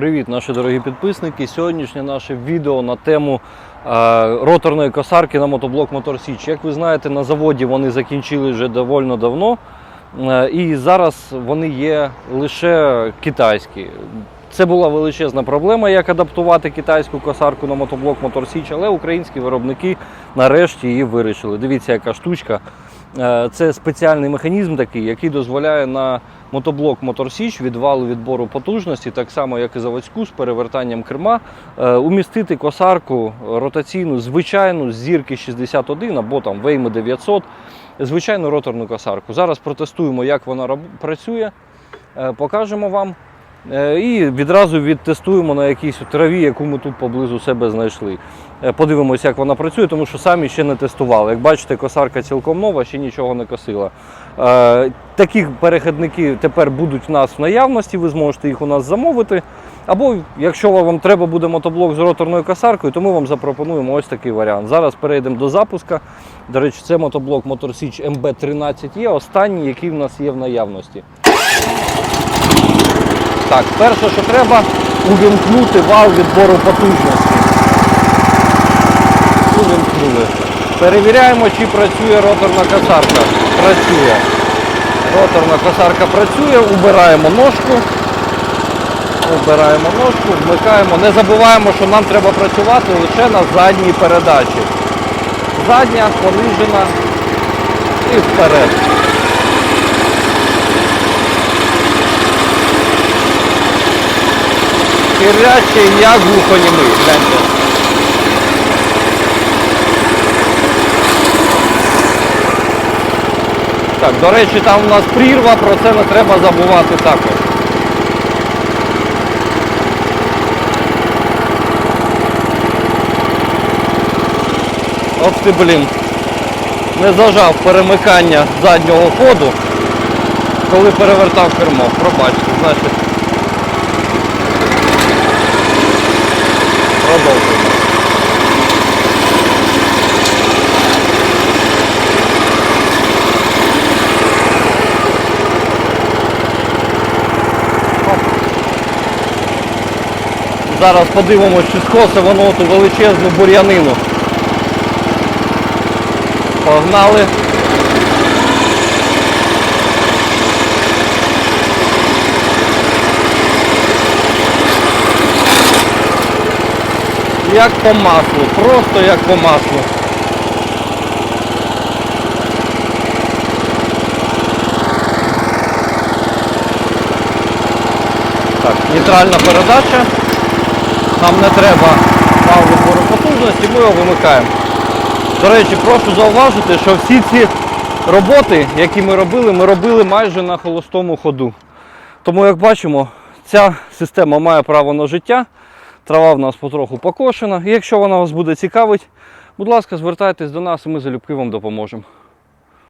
Привіт, наші дорогі підписники. Сьогоднішнє наше відео на тему е, роторної косарки на мотоблок Мотор Січ. Як ви знаєте, на заводі вони закінчили вже доволі давно. е, І зараз вони є лише китайські. Це була величезна проблема, як адаптувати китайську косарку на мотоблок Мотор Січ, але українські виробники нарешті її вирішили. Дивіться, яка штучка. Е, Це спеціальний механізм такий, який дозволяє на мотоблок Мотор Січ від валу відбору потужності, так само як і заводську з перевертанням керма, е, умістити косарку ротаційну, звичайну з зірки 61 або там Вейми 900, звичайну роторну косарку. Зараз протестуємо, як вона працює, е, покажемо вам. Е, І відразу відтестуємо на якійсь траві, яку ми тут поблизу себе знайшли. Е, Подивимося, як вона працює, тому що самі ще не тестували. Як бачите, косарка цілком нова, ще нічого не косила. Е, Такі перехідники тепер будуть в нас в наявності, ви зможете їх у нас замовити. Або якщо вам треба буде мотоблок з роторною косаркою, то ми вам запропонуємо ось такий варіант. Зараз перейдемо до запуска. До речі, це мотоблок Motor Siege MB13 є, останній, який в нас є в наявності. Так, перше, що треба, увімкнути вал відбору потужності. Увімкнули. Перевіряємо, чи працює роторна косарка. Працює. Роторна косарка працює, убираємо ножку. Убираємо ножку, вмикаємо. Не забуваємо, що нам треба працювати лише на задній передачі. Задня, понижена і вперед. Хирячий, як глухонімий. Гляньте. Так, до речі, там у нас прірва, про це не треба забувати також. От ти, блін, не зажав перемикання заднього ходу, коли перевертав кермо. Пробачте, значить. Зараз подивимося, чи скосе воно ту величезну бур'янину. Погнали. Як по маслу, просто як по маслу. Так, нейтральна передача. Нам не треба вал відбору потужності, ми його вимикаємо. До речі, прошу зауважити, що всі ці роботи, які ми робили, ми робили майже на холостому ходу. Тому, як бачимо, ця система має право на життя. Трава в нас потроху покошена. І якщо вона вас буде цікавить, будь ласка, звертайтесь до нас і ми залюбки вам допоможемо.